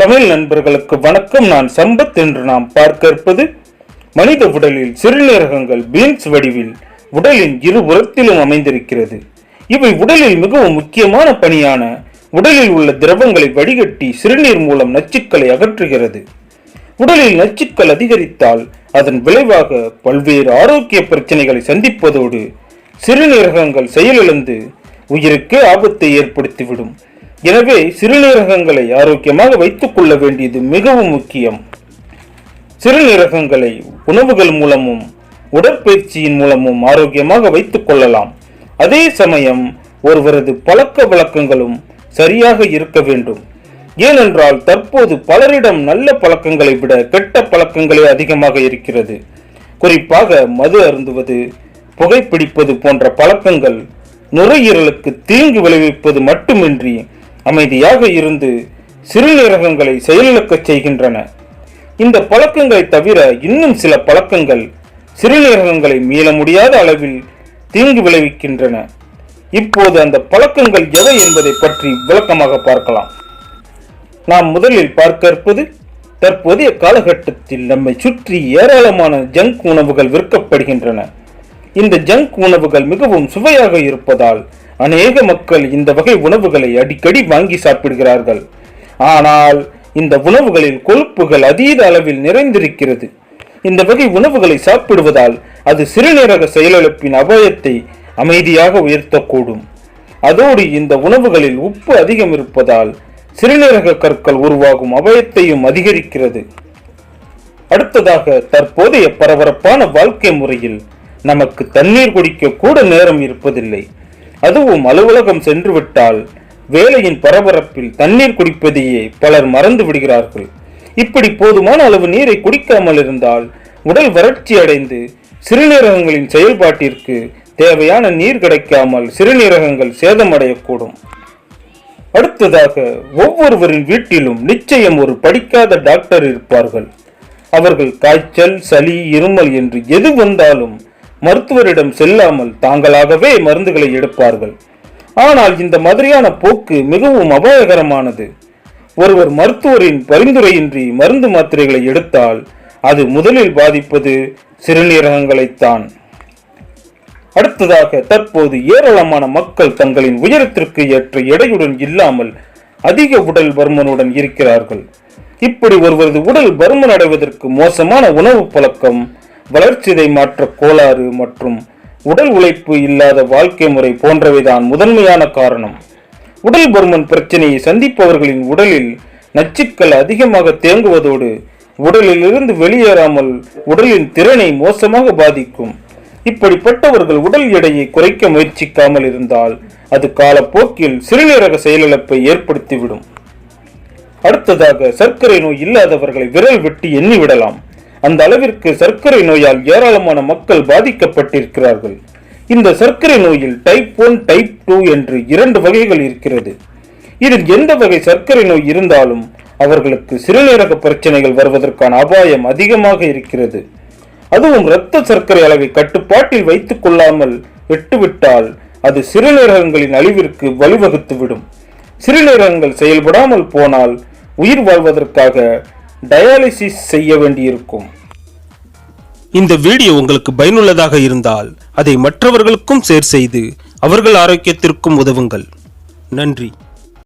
தமிழ் நண்பர்களுக்கு வணக்கம். நான் சம்பத் என்று நாம் பார்க்க இருப்பது மனித உடலில் சிறுநீரகங்கள் பீன்ஸ் வடிவில் உடலின் இருபுறத்திலும் அமைந்திருக்கிறது. இவை உடலில் மிகவும் முக்கியமான பணியான உடலில் உள்ள திரவங்களை வடிகட்டி சிறுநீர் மூலம் நச்சுக்களை அகற்றுகிறது. உடலில் நச்சுக்கள் அதிகரித்தால் அதன் விளைவாக பல்வேறு ஆரோக்கிய பிரச்சனைகளை சந்திப்பதோடு சிறுநீரகங்கள் செயலிழந்து உயிருக்கு ஆபத்தை ஏற்படுத்திவிடும். எனவே சிறுநீரகங்களை ஆரோக்கியமாக வைத்துக் கொள்ள வேண்டியது மிகவும் முக்கியம். சிறுநீரகங்களை உணவுகள் மூலமும் உடற்பயிற்சியின் மூலமும் ஆரோக்கியமாக வைத்துக் கொள்ளலாம். அதே சமயம் ஒருவரது பழக்க வழக்கங்களும் சரியாக இருக்க வேண்டும். ஏனென்றால் தற்போது பலரிடம் நல்ல பழக்கங்களை விட கெட்ட பழக்கங்களே அதிகமாக இருக்கிறது. குறிப்பாக மது அருந்துவது புகைப்பிடிப்பது போன்ற பழக்கங்கள் நுரையீரலுக்கு தீங்கு விளைவிப்பது மட்டுமின்றி அமைதியாக இருந்து சிறுநீரகங்களை செயலிழக்கச் செய்கின்றன. இந்த பழக்கங்களை தவிர இன்னும் சில பழக்கங்கள் சிறுநீரகங்களை மீள முடியாத அளவில் தீங்கு விளைவிக்கின்றன. இப்போது அந்த பழக்கங்கள் எவை என்பதை பற்றி விளக்கமாக பார்க்கலாம். நாம் முதலில் பார்க்க இருப்பது தற்போதைய காலகட்டத்தில் நம்மை சுற்றி ஏராளமான ஜங்க் உணவுகள் விற்கப்படுகின்றன. இந்த ஜங்க் உணவுகள் மிகவும் சுவையாக இருப்பதால் அநேக மக்கள் இந்த வகை உணவுகளை அடிக்கடி வாங்கி சாப்பிடுகிறார்கள். ஆனால் இந்த உணவுகளில் கொழுப்புகள் அதீத அளவில் நிறைந்திருக்கிறது. இந்த வகை உணவுகளை சாப்பிடுவதால் அது சிறுநீரக செயலிழப்பின் அபாயத்தை அமைதியாக உயர்த்தக்கூடும். அதோடு இந்த உணவுகளில் உப்பு அதிகம் இருப்பதால் சிறுநீரக கற்கள் உருவாகும் அபாயத்தையும் அதிகரிக்கிறது. அடுத்ததாக தற்போதைய பரபரப்பான வாழ்க்கை முறையில் நமக்கு தண்ணீர் குடிக்க கூட நேரம் இருப்பதில்லை. அதுவும் அலுவலகம் சென்று விட்டால் வேலையின் பரபரப்பில் தண்ணீர் குடிப்பதையே பலர் மறந்து விடுகிறார்கள். இப்படி போதுமான அளவு நீரை குடிக்காமல் இருந்தால் உடல் வறட்சி அடைந்து சிறுநீரகங்களின் செயல்பாட்டிற்கு தேவையான நீர் கிடைக்காமல் சிறுநீரகங்கள் சேதமடையக்கூடும். அடுத்ததாக ஒவ்வொருவரின் வீட்டிலும் நிச்சயம் ஒரு படிக்காத டாக்டர் இருப்பார்கள். அவர்கள் காய்ச்சல் சளி இருமல் என்று எது வந்தாலும் மருத்துவரிடம் செல்லாமல் தாங்களாகவே மருந்துகளை எடுப்பார்கள். ஆனால் இந்த மாதிரியான போக்கு மிகவும் அபாயகரமானது. ஒருவர் மருத்துவரின் பரிந்துரையின்றி மருந்து மாத்திரைகளை எடுத்தால் அது முதலில் பாதிப்பது சிறுநீரகங்களைத்தான். அடுத்ததாக தற்போது ஏராளமான மக்கள் தங்களின் உயரத்திற்கு ஏற்ற எடையுடன் இல்லாமல் அதிக உடல் பருமனுடன் இருக்கிறார்கள். இப்படி ஒருவரது உடல் பருமன் அடைவதற்கு மோசமான உணவு பழக்கம் வளர்ச்சிதை மாற்ற கோளாறு மற்றும் உடல் உழைப்பு இல்லாத வாழ்க்கை முறை போன்றவைதான் முதன்மையான காரணம். உடல் பருமன் பிரச்சனையை சந்திப்பவர்களின் உடலில் நச்சுக்கள் அதிகமாக தேங்குவதோடு உடலில் இருந்து வெளியேறாமல் உடலின் திறனை மோசமாக பாதிக்கும். இப்படிப்பட்டவர்கள் உடல் எடையை குறைக்க முயற்சிக்காமல் இருந்தால் அது காலப்போக்கில் சிறுநீரக செயலிழப்பை ஏற்படுத்திவிடும். அடுத்ததாக சர்க்கரை நோய் இல்லாதவர்களை விரல் வெட்டி எண்ணிவிடலாம் அந்த அளவிற்கு சர்க்கரை நோயால் ஏராளமான மக்கள் பாதிக்கப்பட்டிருக்கிறார்கள். இந்த சர்க்கரை நோயில் டைப் ஒன் டைப் டூ என்று இரண்டு வகைகள் இருக்கிறது. இதில் எந்த வகை சர்க்கரை நோய் இருந்தாலும் அவர்களுக்கு சிறுநீரக பிரச்சனைகள் வருவதற்கான அபாயம் அதிகமாக இருக்கிறது. அதுவும் இரத்த சர்க்கரை அளவை கட்டுப்பாட்டில் வைத்துக் கொள்ளாமல் விட்டுவிட்டால் அது சிறுநீரகங்களின் அழிவிற்கு வழிவகுத்துவிடும். சிறுநீரகங்கள் செயல்படாமல் போனால் உயிர் வாழ்வதற்காக டயாலிசிஸ் செய்ய வேண்டியிருக்கும். இந்த வீடியோ உங்களுக்கு பயனுள்ளதாக இருந்தால் அதை மற்றவர்களுக்கும் ஷேர் செய்து அவர்கள் ஆரோக்கியத்திற்கும் உதவுங்கள். நன்றி.